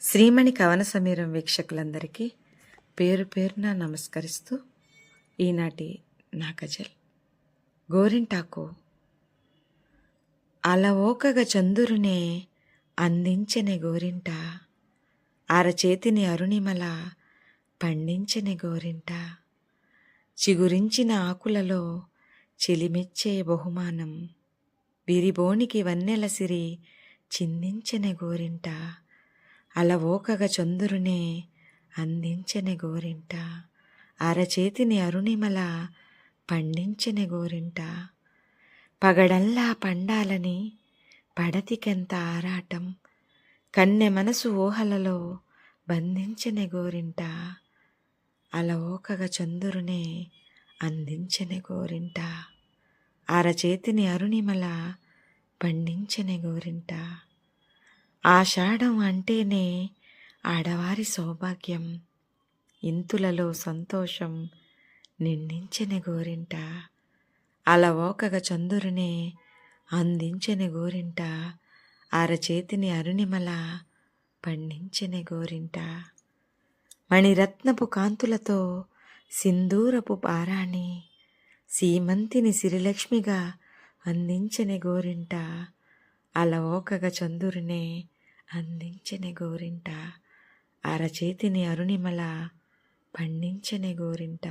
శ్రీమణి కవన సమీరం వీక్షకులందరికీ పేరు పేరున నమస్కరిస్తూ ఈనాటి నా గజల్ గోరింటాకు అలవోకగ చందురునే అందించని గోరింట అరచేతిని అరుణిమల పండించని గోరింట. చిగురించిన ఆకులలో చెలిమెచ్చే బహుమానం విరిబోనికి వన్నెల సిరి చిందించని గోరింట. అలవోకగ చందురునే అందించెనె గోరింట. అరచేతిని అరుణిమల పండించెనె గోరింట. పగడల్లా పండాలని పడతికెంత ఆరాటం. కన్నె మనసు ఊహలలో బంధించెనె గోరింట. అలవోకగ చందురునే అందించెనె గోరింట. అరచేతిని అరుణిమల పండించెనె గోరింట. ఆషాఢం అంటేనే ఆడవారి సౌభాగ్యం. ఇంతులలో సంతోషం నిండించని గోరింట. అలవోకగా చందురునే అందించని గోరింట. అరచేతిని అరుణిమల పండించని గోరింట. మణిరత్నపు కాంతులతో సింధూరపు పారాణి సీమంతిని సిరిలక్ష్మిగా అందించని గోరింట. అలవోకగ చందురునే అందించని గోరింట. అరచేతిని అరుణిమల పండించని గోరింట.